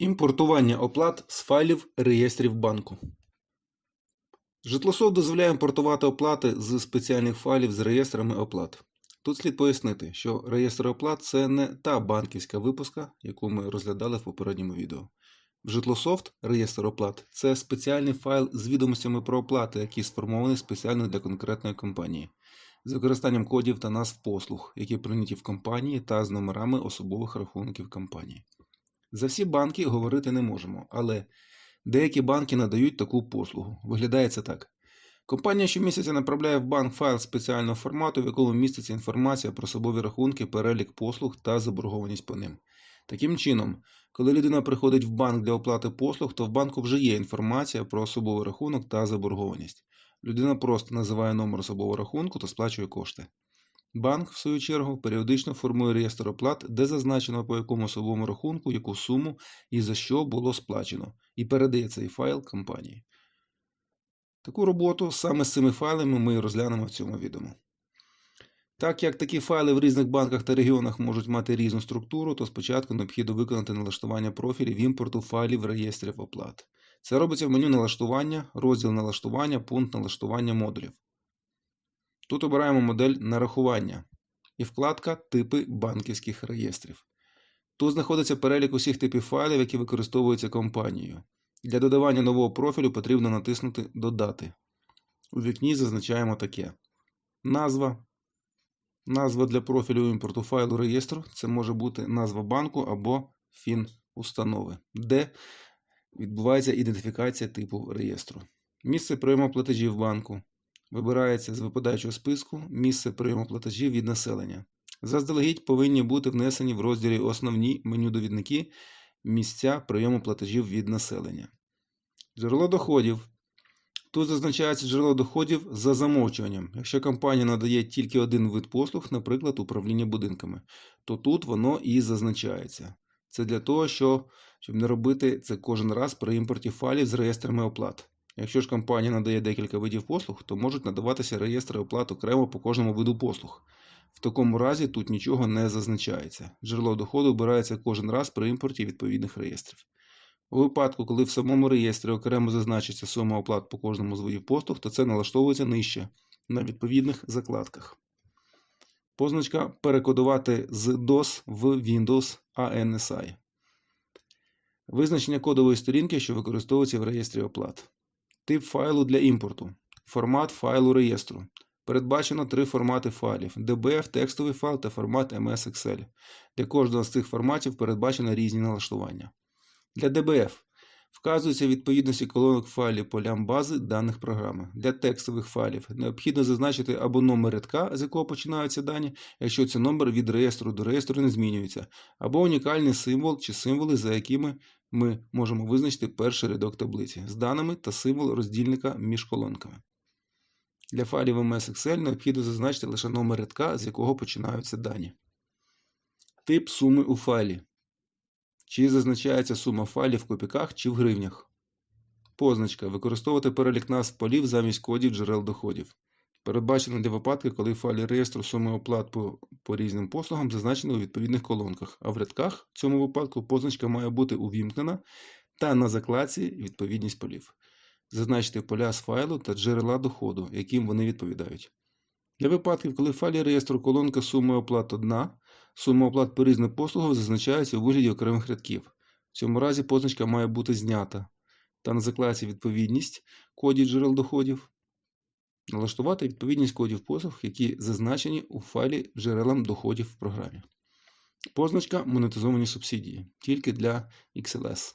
Імпортування оплат з файлів реєстрів банку. Житлософт дозволяє імпортувати оплати з спеціальних файлів з реєстрами оплат. Тут слід пояснити, що реєстр оплат це не та банківська випуска, яку ми розглядали в попередньому відео. В Житлософт реєстр оплат це спеціальний файл з відомостями про оплати, які сформовані спеціально для конкретної компанії, з використанням кодів та назв послуг, які прийняті в компанії та з номерами особових рахунків компанії. За всі банки говорити не можемо, але деякі банки надають таку послугу. Виглядає це так. Компанія щомісяця направляє в банк файл спеціального формату, в якому міститься інформація про особові рахунки, перелік послуг та заборгованість по ним. Таким чином, коли людина приходить в банк для оплати послуг, то в банку вже є інформація про особовий рахунок та заборгованість. Людина просто називає номер особового рахунку та сплачує кошти. Банк, в свою чергу, періодично формує реєстр оплат, де зазначено по якому особовому рахунку, яку суму і за що було сплачено, і передає цей файл компанії. Таку роботу саме з цими файлами ми розглянемо в цьому відео. Так як такі файли в різних банках та регіонах можуть мати різну структуру, то спочатку необхідно виконати налаштування профілів імпорту файлів реєстрів оплат. Це робиться в меню налаштування, розділ налаштування, пункт налаштування модулів. Тут обираємо модель нарахування і вкладка Типи банківських реєстрів. Тут знаходиться перелік усіх типів файлів, які використовуються компанією. Для додавання нового профілю потрібно натиснути Додати. У вікні зазначаємо таке: назва. Назва для профілю імпорту файлу реєстру це може бути назва банку або фін установи, де відбувається ідентифікація типу реєстру. Місце прийому платежів банку. Вибирається з випадаючого списку місце прийому платежів від населення. Заздалегідь повинні бути внесені в розділі Основні меню довідники місця прийому платежів від населення. Джерело доходів. Тут зазначається джерело доходів за замовчуванням. Якщо компанія надає тільки один вид послуг, наприклад, управління будинками, то тут воно і зазначається. Це для того, що, щоб не робити це кожен раз при імпорті файлів з реєстрами оплат. Якщо ж компанія надає декілька видів послуг, то можуть надаватися реєстри оплат окремо по кожному виду послуг. В такому разі тут нічого не зазначається. Джерело доходу обирається кожен раз при імпорті відповідних реєстрів. У випадку, коли в самому реєстрі окремо зазначиться сума оплат по кожному з видів послуг, то це налаштовується нижче на відповідних закладках. Позначка перекодувати з DOS в Windows ANSI. Визначення кодової сторінки, що використовується в реєстрі оплат. Тип файлу для імпорту. Формат файлу реєстру. Передбачено три формати файлів: DBF, текстовий файл та формат MS Excel. Для кожного з цих форматів передбачено різні налаштування. Для DBF вказується відповідності колонок файлів полям бази даних програми. Для текстових файлів необхідно зазначити або номер рядка, з якого починаються дані, якщо це номер від реєстру до реєстру не змінюється, або унікальний символ чи символи, за якими ми можемо визначити перший рядок таблиці з даними та символ роздільника між колонками. Для файлів MS Excel необхідно зазначити лише номер рядка, з якого починаються дані. Тип суми у файлі. Чи зазначається сума файлів в копіках чи в гривнях. Позначка. Використовувати перелік назв полів замість кодів джерел доходів. Передбачено для випадків, коли в файлі реєстру суми оплат по, по різним послугам зазначені у відповідних колонках, а в рядках в цьому випадку позначка має бути увімкнена та на закладці відповідність полів. Зазначити поля з файлу та джерела доходу, яким вони відповідають. Для випадків, коли в файлі реєстру колонка суми оплат одна, сума оплат по різним послугам зазначається у вигляді окремих рядків. В цьому разі позначка має бути знята та на закладці відповідність кодів джерел доходів. Налаштувати відповідність кодів послуг, які зазначені у файлі джерелам доходів в програмі. Позначка монетизовані субсидії тільки для XLS.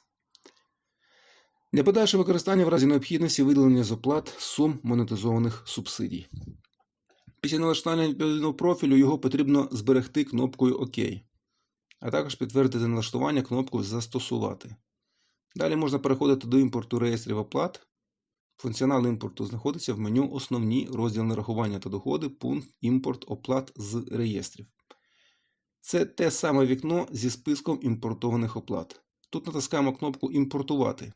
Для подальшого використання в разі необхідності видалення з оплат сум монетизованих субсидій. Після налаштування відповідного профілю його потрібно зберегти кнопкою ОК, а також підтвердити налаштування кнопкою Застосувати. Далі можна переходити до імпорту реєстрів оплат. Функціонал імпорту знаходиться в меню Основні розділ нарахування та доходи, пункт Імпорт оплат з реєстрів. Це те саме вікно зі списком імпортованих оплат. Тут натискаємо кнопку Імпортувати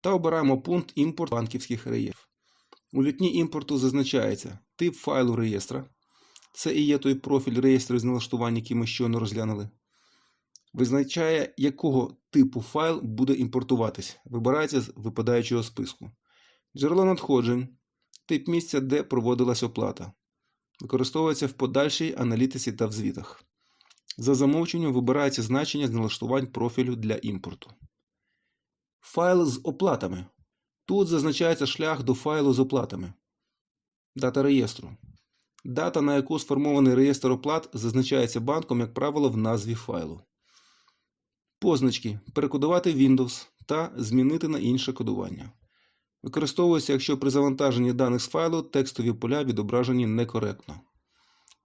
та обираємо пункт Імпорт банківських реєстрів. У вікні імпорту зазначається тип файлу реєстра. Це і є той профіль реєстру з налаштувань, який ми щойно розглянули. Визначає, якого типу файл буде імпортуватись. Вибирається з випадаючого списку. Джерело надходжень. Тип місця, де проводилась оплата. Використовується в подальшій аналітиці та в звітах. За замовченням вибирається значення з налаштувань профілю для імпорту. Файл з оплатами. Тут зазначається шлях до файлу з оплатами. Дата реєстру. Дата, на яку сформований реєстр оплат, зазначається банком, як правило, в назві файлу. Позначки. Перекодувати Windows та змінити на інше кодування. Використовується, якщо при завантаженні даних з файлу текстові поля відображені некоректно.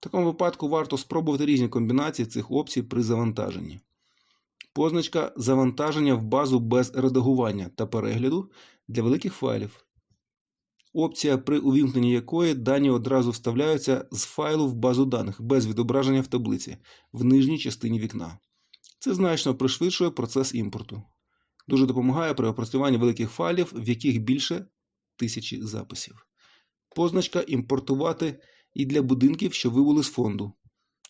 В такому випадку варто спробувати різні комбінації цих опцій при завантаженні. Позначка завантаження в базу без редагування та перегляду для великих файлів. Опція, при увімкненні якої дані одразу вставляються з файлу в базу даних без відображення в таблиці в нижній частині вікна. Це значно пришвидшує процес імпорту. Дуже допомагає при опрацюванні великих файлів, в яких більше тисячі записів. Позначка імпортувати і для будинків, що вивели з фонду.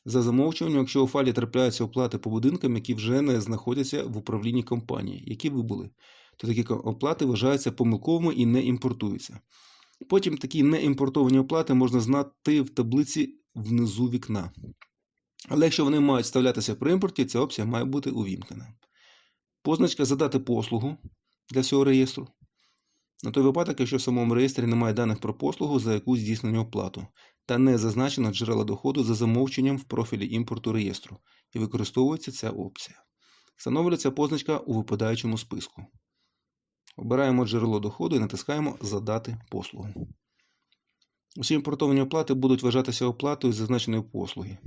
За замовчуванням, якщо у файлі трапляються оплати по будинкам, які вже не знаходяться в управлінні компанії, які вибули, то такі оплати вважаються помилковими і не імпортуються. Потім такі неімпортовані оплати можна знати в таблиці внизу вікна. Але якщо вони мають вставлятися при імпорті, ця опція має бути увімкнена. Позначка задати послугу для цього реєстру. На той випадок, якщо в самому реєстрі немає даних про послугу, за яку здійснено оплату, та не зазначено джерела доходу за замовченням в профілі імпорту реєстру, і використовується ця опція. Встановлюється позначка у випадаючому списку. Обираємо джерело доходу і натискаємо Задати послугу. Усі імпортовані оплати будуть вважатися оплатою зазначеної послуги.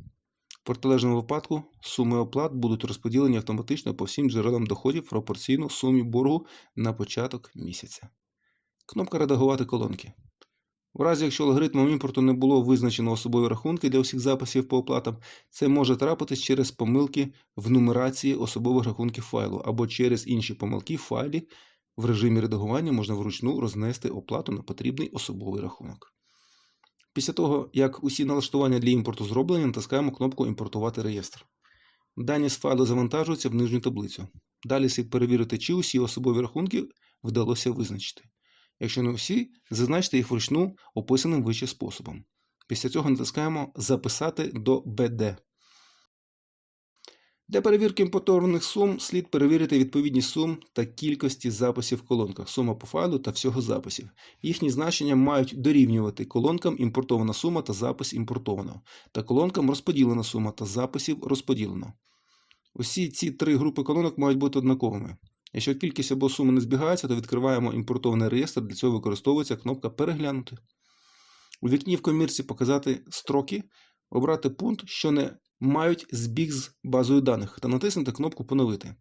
В протилежному випадку суми оплат будуть розподілені автоматично по всім джерелам доходів пропорційно сумі боргу на початок місяця. Кнопка Редагувати колонки. У разі, якщо алгоритмом імпорту не було визначено особові рахунки для усіх записів по оплатам, це може трапитись через помилки в нумерації особових рахунків файлу або через інші помилки в файлі. В режимі редагування можна вручну рознести оплату на потрібний особовий рахунок. Після того, як усі налаштування для імпорту зроблені, натискаємо кнопку Імпортувати реєстр. Дані з файлу завантажуються в нижню таблицю. Далі слід перевірити, чи усі особові рахунки вдалося визначити. Якщо не усі, зазначте їх вручну описаним вище способом. Після цього натискаємо Записати до БД. Для перевірки імпортованих сум слід перевірити відповідність сум та кількості записів в колонках, сума по файлу та всього записів. Їхні значення мають дорівнювати колонкам імпортована сума та запис імпортовано, та колонкам розподілена сума та записів розподілено. Усі ці три групи колонок мають бути однаковими. Якщо кількість або суми не збігаються, то відкриваємо імпортований реєстр, для цього використовується кнопка Переглянути. У вікні в комірці показати строки, обрати пункт, що не мають збіг з базою даних та натиснути кнопку Поновити.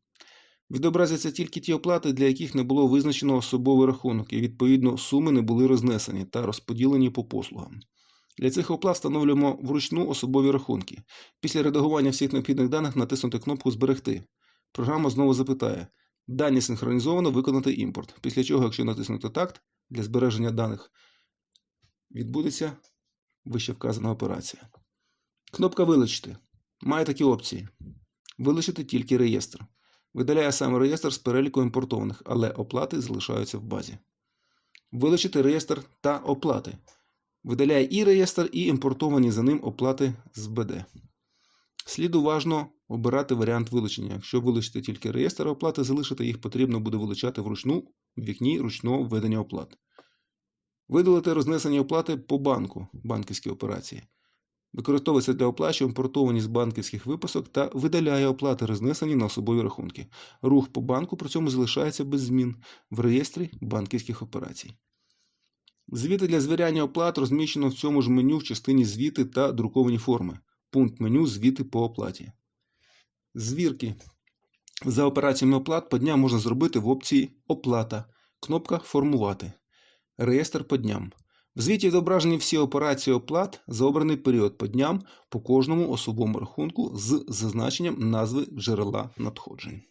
Відобразяться тільки ті оплати, для яких не було визначено особовий рахунок, і, відповідно, суми не були рознесені та розподілені по послугам. Для цих оплат встановлюємо вручну особові рахунки. Після редагування всіх необхідних даних натиснути кнопку Зберегти. Програма знову запитає: Дані синхронізовано виконати імпорт. Після чого, якщо натиснути такт для збереження даних, відбудеться вище вказана операція. Кнопка Вилучити. Має такі опції: вилучити тільки реєстр. Видаляє саме реєстр з переліку імпортованих, але оплати залишаються в базі. Вилучити реєстр та оплати. Видаляє і реєстр, і імпортовані за ним оплати з БД. Слід уважно обирати варіант вилучення. Якщо вилучити тільки реєстр оплати, залишити їх потрібно буде вилучати вручну в вікні ручного введення оплат. Видалити рознесені оплати по банку банківські операції. Використовується для оплат, що імпортовані з банківських виписок та видаляє оплати, рознесені на особові рахунки. Рух по банку при цьому залишається без змін в реєстрі банківських операцій. Звіти для звіряння оплат розміщено в цьому ж меню в частині звіти та друковані форми. Пункт меню Звіти по оплаті. Звірки за операціями оплат по дням можна зробити в опції Оплата. Кнопка Формувати. Реєстр по дням. В звіті відображені всі операції оплат за обраний період по дням по кожному особовому рахунку з зазначенням назви джерела надходжень.